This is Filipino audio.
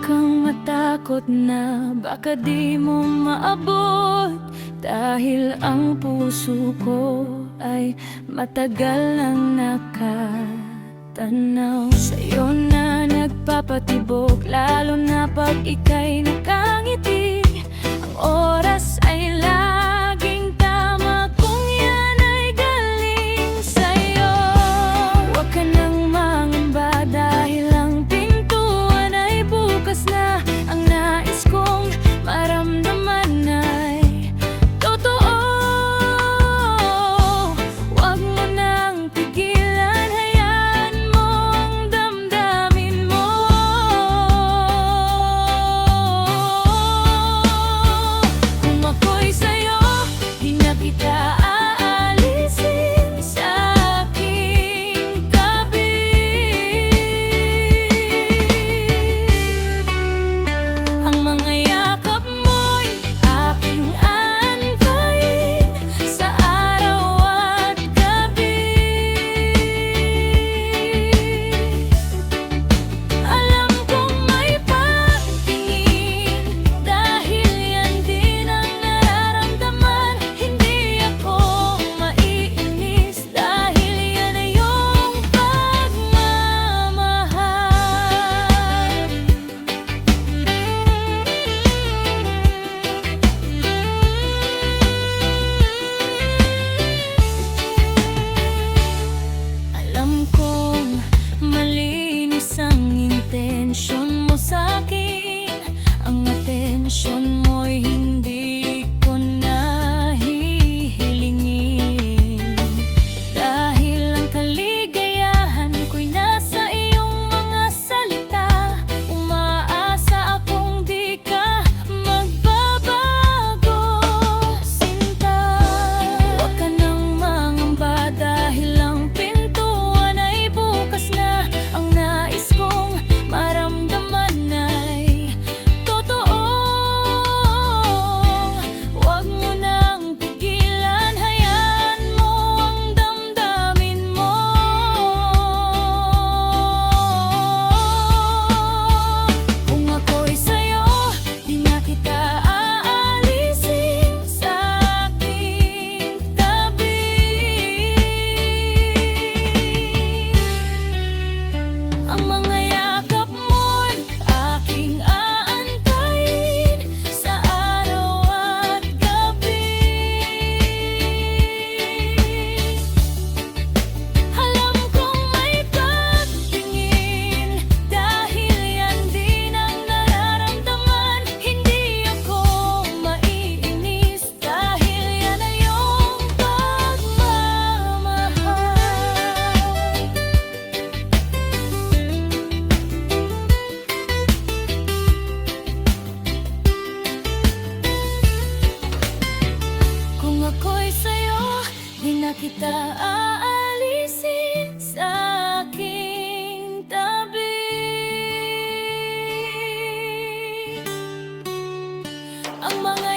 kang matakot na baka di mo maabot. Dahil ang puso ko ay matagal nang nakatanaw. Sa'yo na nagpapatibok lalo na pag ika'y sun môi hình Di na kita aalisin sa aking tabi. Ang mga